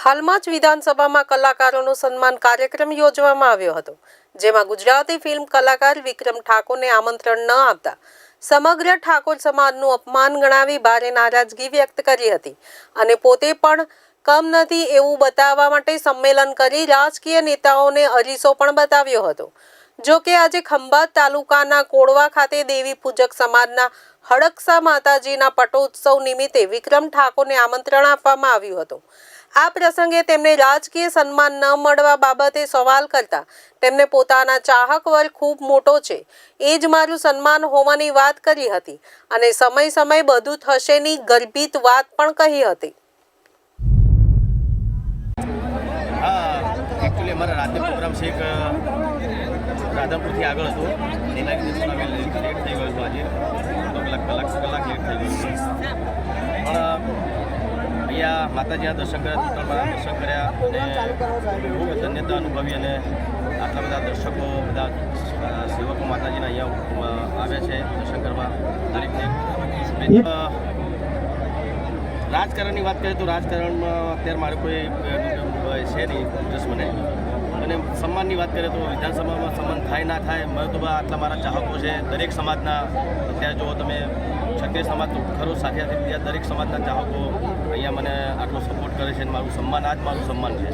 હાલમાં જ વિધાનસભામાં કલાકારોનો સન્માન કાર્યક્રમ યોજવામાં આવ્યો હતો, જેમાં ગુજરાતી ફિલ્મ કલાકાર વિક્રમ ઠાકોરને આમંત્રણ ન આપતા સમગ્ર ઠાકોર સમાજનું અપમાન ગણાવી ભારે નારાજગી વ્યક્ત કરી હતી અને પોતે પણ કમ નથી એવું બતાવવા માટે સંમેલન કરી રાજકીય નેતાઓને અરીસો પણ બતાવ્યો હતો. જો કે આજે ખંભાત તાલુકાના કોડવા ખાતે દેવી પૂજક સમાજના હડકસા માતાજીના પટોત્સવ નિમિત્તે વિક્રમ ઠાકોરને આમંત્રણ આપવામાં આવ્યું હતું. આ પ્રસંગે તેમને રાજકીય સન્માન ન મળવા બાબતે સવાલ કરતા તેમને પોતાના ચાહક વર્ગ ખૂબ મોટો છે. એ જ મારું સન્માન હોવાની વાત કરી હતી અને સમય સમય બધું થશેની ગર્ભિત વાત પણ કહી હતી. એકચ્યુઅલી અમારા રાતે પ્રોગ્રામ છે એક રાધનપુરથી આગળ હતો. એના લેટ થઈ ગયો હતો આજે. અહીંયા માતાજીના દર્શન કર્યા ત્રણ દર્શન કર્યા અને ખૂબ ધન્યતા અનુભવી અને આટલા બધા દર્શકો બધા સેવકો માતાજીના અહીંયા આવે આવ્યા છે દર્શન કરવા દરેકને. રાજકારણની વાત કરીએ તો રાજકારણમાં અત્યારે મારે કોઈ છે નહીં ઇન્ટરેસ્ટ મને. અને સન્માનની વાત કરીએ તો વિધાનસભામાં સન્માન થાય ના થાય મારે તો આટલા મારા ચાહકો છે. દરેક સમાજના અત્યારે જો તમે ક્ષત્રિય સમાજ તો ખરો, સાથે સાથે બીજા દરેક સમાજના ચાહકો અહીંયા મને આટલો સપોર્ટ કરે છે અને મારું સન્માન આ જ મારું સન્માન છે.